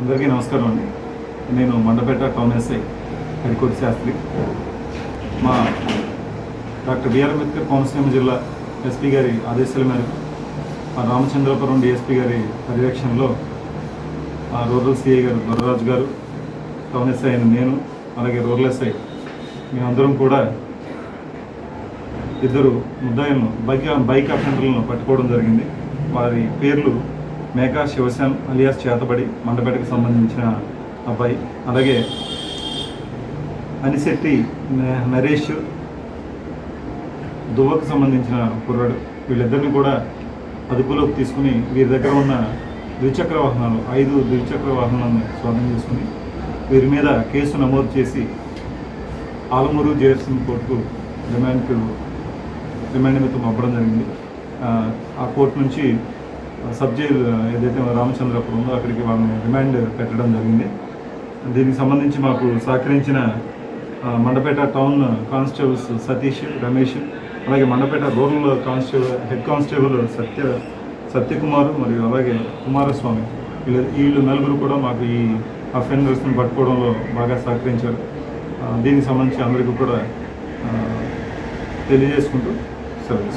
అందరికీ నమస్కారం అండి. నేను మండపేట టౌన్ ఎస్ఐ హరికోటి శాస్త్రి. మా డాక్టర్ బిఆర్ అంబేద్కర్ కోనసీమ జిల్లా ఎస్పీ గారి ఆదేశాల మేరకు మా రామచంద్రపురం డిఎస్పీ గారి పర్యవేక్షణలో ఆ రూరల్ సిఐ గారు దొరరాజు గారు టౌన్ ఎస్ఐ అయిన నేను అలాగే రూరల్ ఎస్ఐ మేమందరం కూడా ఇద్దరు ముద్దాయిలను బైక్ బైక్ అఫెండర్లను పట్టుకోవడం జరిగింది. వారి పేర్లు మేకా శివశాన్ అలియాస్ చేతబడి మండపేటకు సంబంధించిన అబ్బాయి. అలాగే అనిశెట్టి నరేష్ దువ్వకు సంబంధించిన కుర్రాడు. వీళ్ళిద్దరిని కూడా అదుపులోకి తీసుకుని వీరి దగ్గర ఉన్న ద్విచక్ర వాహనాలు ఐదు ద్విచక్ర వాహనాలను స్వాధీనం చేసుకుని వీరి మీద కేసు నమోదు చేసి ఆలమూరు జేఎస్ఎం కోర్టుకు రిమాండ్కు రిమాండ్ మీద పంపడం జరిగింది. ఆ కోర్టు నుంచి సబ్ జైలు ఏదైతే రామచంద్రపురం ఉందో అక్కడికి వాళ్ళని రిమాండ్ పెట్టడం జరిగింది. దీనికి సంబంధించి మాకు సహకరించిన మండపేట టౌన్ కానిస్టేబుల్స్ సతీష్ రమేష్ అలాగే Mandapeta rural constable head constable Satya Satyakumar మరియు అలాగే కుమారస్వామి. వీళ్ళు వీళ్ళు నలుగురు కూడా మాకు ఈ అఫెండర్స్ని పట్టుకోవడంలో బాగా సహకరించారు. దీనికి సంబంధించి అందరికీ కూడా తెలియజేసుకుంటూ సెలవు